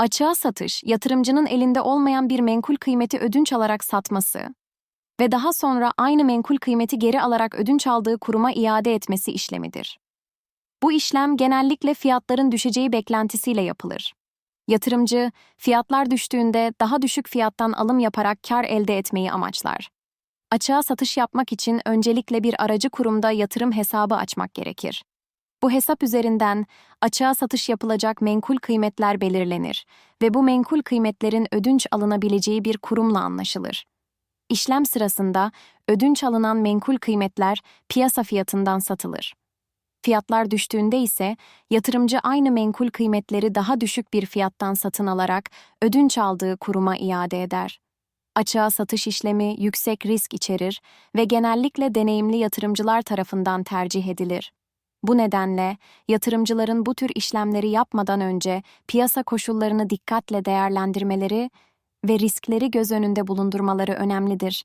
Açığa satış, yatırımcının elinde olmayan bir menkul kıymeti ödünç alarak satması ve daha sonra aynı menkul kıymeti geri alarak ödünç aldığı kuruma iade etmesi işlemidir. Bu işlem genellikle fiyatların düşeceği beklentisiyle yapılır. Yatırımcı, fiyatlar düştüğünde daha düşük fiyattan alım yaparak kar elde etmeyi amaçlar. Açığa satış yapmak için öncelikle bir aracı kurumda yatırım hesabı açmak gerekir. Bu hesap üzerinden açığa satış yapılacak menkul kıymetler belirlenir ve bu menkul kıymetlerin ödünç alınabileceği bir kurumla anlaşılır. İşlem sırasında ödünç alınan menkul kıymetler piyasa fiyatından satılır. Fiyatlar düştüğünde ise yatırımcı aynı menkul kıymetleri daha düşük bir fiyattan satın alarak ödünç aldığı kuruma iade eder. Açığa satış işlemi yüksek risk içerir ve genellikle deneyimli yatırımcılar tarafından tercih edilir. Bu nedenle yatırımcıların bu tür işlemleri yapmadan önce piyasa koşullarını dikkatle değerlendirmeleri ve riskleri göz önünde bulundurmaları önemlidir.